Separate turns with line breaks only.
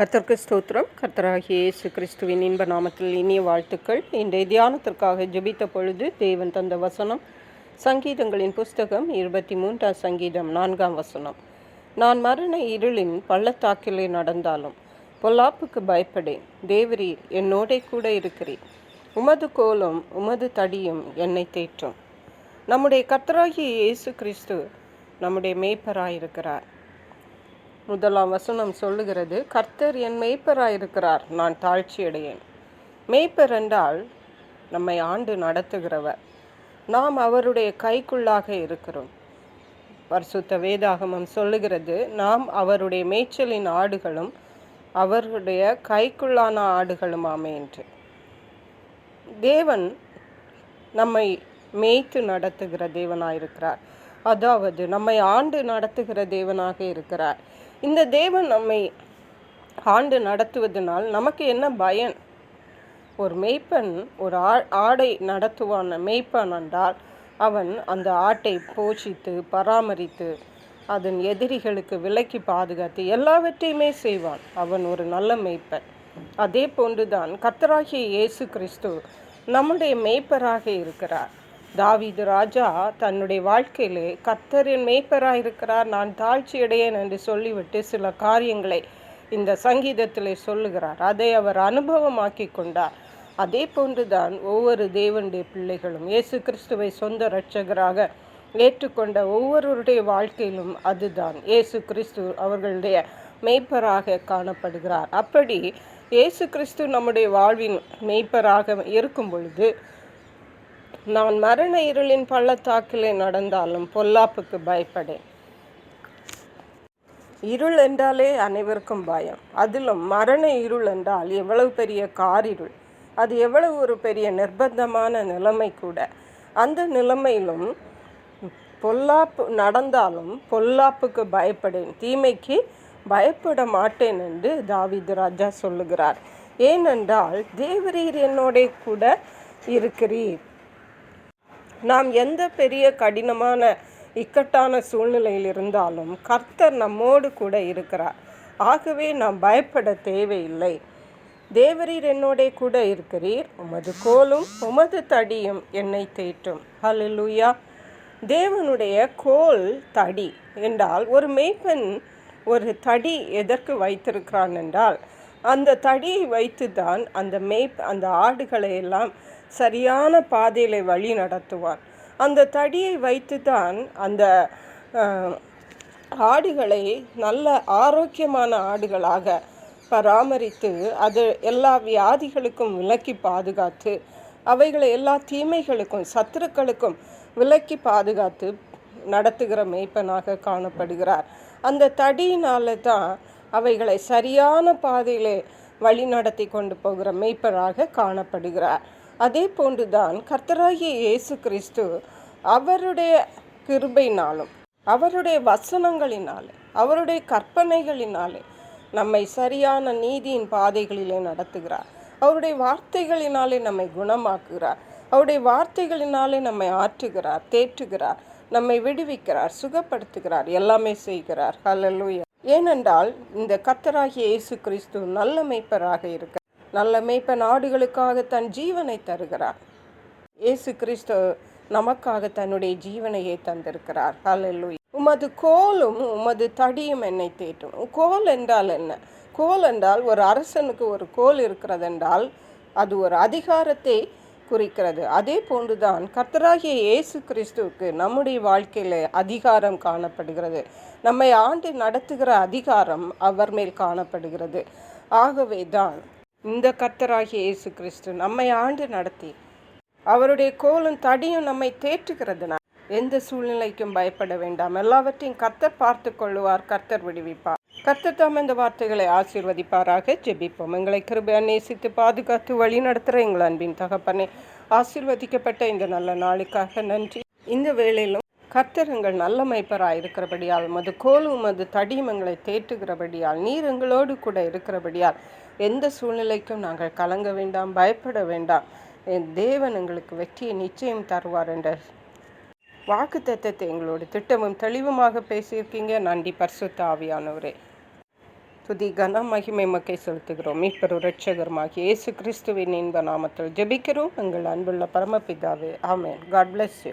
கர்த்தர்க்கு ஸ்தோத்திரம். கர்த்தராகிய இயேசு கிறிஸ்துவின் இன்ப நாமத்தில் இனிய வாழ்த்துக்கள். இன்றைய தியானத்திற்காக ஜெபித்த பொழுது தேவன் தந்த வசனம் சங்கீதங்களின் புஸ்தகம் இருபத்தி மூன்றாம் சங்கீதம் நான்காம் வசனம். நான் மரண இருளின் பள்ளத்தாக்கிலே நடந்தாலும் பொல்லாப்புக்கு பயப்படேன். தேவரீர் என்னோடே கூட இருக்கிறேன் உமது கோலும் உமது தடியும் என்னை தேற்றும். நம்முடைய கர்த்தராகிய இயேசு கிறிஸ்து நம்முடைய மேய்ப்பராயிருக்கிறார். முதலாம் வசனம் சொல்லுகிறது கர்த்தர் என் மெய்ப்பராயிருக்கிறார் நான் தாழ்ச்சியடையேன். மெய்ப்பர் என்றால் நம்மை ஆண்டு நடத்துகிறவர். நாம் அவருடைய கைக்குள்ளாக இருக்கிறோம். பரிசுத்த வேதாகமம் சொல்லுகிறது நாம் அவருடைய மேய்ச்சலின் ஆடுகளும் அவருடைய கைக்குள்ளான ஆடுகளுமாமே என்று. தேவன் நம்மை மேய்த்து நடத்துகிற தேவனாயிருக்கிறார். அதாவது நம்மை ஆண்டு நடத்துகிற தேவனாக இருக்கிறார். இந்த தேவன் நம்மை ஆண்டு நடத்துவதனால் நமக்கு என்ன பயன்? ஒரு மெய்ப்பன் ஒரு ஆ ஆடை நடத்துவான் மேய்ப்பன் என்றால் அவன் அந்த ஆட்டை போஷித்து பராமரித்து அதன் எதிரிகளுக்கு விலக்கி பாதுகாத்து எல்லாவற்றையுமே செய்வான். அவன் ஒரு நல்ல மெய்ப்பன். அதே போன்றுதான் கத்தராகிய இயேசு கிறிஸ்து நம்முடைய மேய்ப்பராக இருக்கிறார். தாவீது ராஜா தன்னுடைய வாழ்க்கையிலே கர்த்தரின் மேய்ப்பராயிருக்கிறார் நான் தாழ்ச்சியடையேன் என்று சொல்லிவிட்டு சில காரியங்களை இந்த சங்கீதத்திலே சொல்லுகிறார். அதை அவர் அனுபவமாக்கி கொண்டார். அதே போன்றுதான் ஒவ்வொரு தேவனுடைய பிள்ளைகளும் இயேசு கிறிஸ்துவை சொந்த இரட்சகராக ஏற்றுக்கொண்ட ஒவ்வொருவருடைய வாழ்க்கையிலும் அதுதான். இயேசு கிறிஸ்து அவர்களுடைய மெய்ப்பராக காணப்படுகிறார். அப்படி இயேசு கிறிஸ்து நம்முடைய வாழ்வின் மெய்ப்பராக இருக்கும் பொழுது நான் மரண இருளின் பள்ளத்தாக்கிலே நடந்தாலும் பொல்லாப்புக்கு பயப்படேன். இருள் என்றாலே அனைவருக்கும் பயம். அதிலும் மரண இருள் என்றால் எவ்வளவு பெரிய காரிருள். அது எவ்வளவு ஒரு பெரிய நிர்பந்தமான நிலைமை கூட. அந்த நிலைமையிலும் பொல்லாப்பு நடந்தாலும் பொல்லாப்புக்கு பயப்படேன். தீமைக்கு பயப்பட மாட்டேன் என்று தாவிது ராஜா சொல்லுகிறார். ஏனென்றால் தேவரீர் என்னோட கூட இருக்கிறீர். நாம் எந்த பெரிய கடினமான இக்கட்டான சூழ்நிலையில் இருந்தாலும் கர்த்தர் நம்மோடு கூட இருக்கிறார். ஆகவே நாம் பயப்பட தேவையில்லை. தேவரீர் என்னோட கூட இருக்கிறீர். உமது கோலும் உமது தடியும் என்னை தேற்றும். ஹalleluya. தேவனுடைய கோல் தடி என்றால் ஒரு மேய்ப்பன் ஒரு தடி எதற்கு வைத்திருக்கிறான் என்றால் அந்த தடியை வைத்து தான் அந்த மேய் அந்த ஆடுகளை எல்லாம் சரியான பாதையில் வழி நடத்துவார். அந்த தடியை வைத்து தான் அந்த ஆடுகளை நல்ல ஆரோக்கியமான ஆடுகளாக பராமரித்து அது எல்லா வியாதிகளுக்கும் விலக்கி பாதுகாத்து அவைகளை எல்லா தீமைகளுக்கும் சத்துருக்களுக்கும் விலக்கி பாதுகாத்து நடத்துகிற மேய்ப்பனாக காணப்படுகிறார். அந்த தடியினால தான் அவைகளை சரியான பாதையிலே வழி நடத்தி கொண்டு போகிற மெய்ப்பராக காணப்படுகிறார். அதே போன்றுதான் கர்த்தராகிய இயேசு கிறிஸ்து அவருடைய கிருபையினாலும் அவருடைய வசனங்களினாலே அவருடைய கற்பனைகளினாலே நம்மை சரியான நீதியின் பாதைகளிலே நடத்துகிறார். அவருடைய வார்த்தைகளினாலே நம்மை குணமாக்குகிறார். அவருடைய வார்த்தைகளினாலே நம்மை ஆற்றுகிறார் தேற்றுகிறார் நம்மை விடுவிக்கிறார் சுகப்படுத்துகிறார் எல்லாமே செய்கிறார். ஹலலூயா ஏனென்றால் இந்த கத்தராகிய இயேசு கிறிஸ்து நல்ல மெய்ப்பராக இருக்க நல்ல மேய்ப்பன் ஆடுகளுக்காக தன் ஜீவனை தருகிறார். இயேசு கிறிஸ்து நமக்காக தன்னுடைய ஜீவனையை தந்திருக்கிறார். ஹalleluya. உமது கோலும் உமது தடியும் என்னை தேற்றும். கோல் என்றால் என்ன? கோல் என்றால் ஒரு அரசனுக்கு ஒரு கோல் இருக்கிறது என்றால் அது ஒரு அதிகாரத்தை குறிக்கிறது. அதே போன்றுதான் கர்த்தராகிய இயேசு கிறிஸ்துவுக்கு நம்முடைய வாழ்க்கையில் அதிகாரம் காணப்படுகிறது. நம்மை ஆண்டு நடத்துகிற அதிகாரம் அவர் மேல் காணப்படுகிறது. ஆகவே தான் இந்த கர்த்தராகிய இயேசு கிறிஸ்து நம்மை ஆண்டு நடத்தி. அவருடைய கோலும் தடியும் நம்மை தேற்றுகிறதுனா எந்த சூழ்நிலைக்கும் பயப்பட வேண்டாம். எல்லாவற்றையும் கர்த்தர் பார்த்து கொள்ளுவார் கர்த்தர் விடுவிப்பார். கர்த்தர் தாம் இந்த வார்த்தைகளை ஆசீர்வதிப்பாராக. ஜெபிப்போம். எங்களை கிருபையா நேசித்து பாதுகாத்து வழி நடத்துகிற எங்கள் அன்பின் தகப்பனை ஆசீர்வதிக்கப்பட்ட இந்த நல்ல நாளுக்காக நன்றி. இந்த வேளையிலும் கர்த்தர் எங்கள் நல்ல மைப்பராக இருக்கிறபடியால் மது கோலும் மது தடியும் எங்களை தேற்றுகிறபடியால் நீர் எங்களோடு கூட இருக்கிறபடியால் எந்த சூழ்நிலைக்கும் நாங்கள் கலங்க வேண்டாம் பயப்பட வேண்டாம். என் தேவன் எங்களுக்கு வெற்றியை நிச்சயம் தருவார் என்ற வாக்கு தத்தத்தை எங்களோட திட்டமும் தெளிவுமாக பேசியிருக்கீங்க. நன்றி பரிசுத்த ஆவியானவரே. துதி கன மகிமை மக்கை செலுத்துகிறோம். மீட்பெரு ரட்சகருமாகிய இயேசு கிறிஸ்துவின் இன்ப நாமத்தில் ஜெபிக்கிறோம். எங்கள் அன்புள்ள பரமபிதாவே ஆமேன். God bless you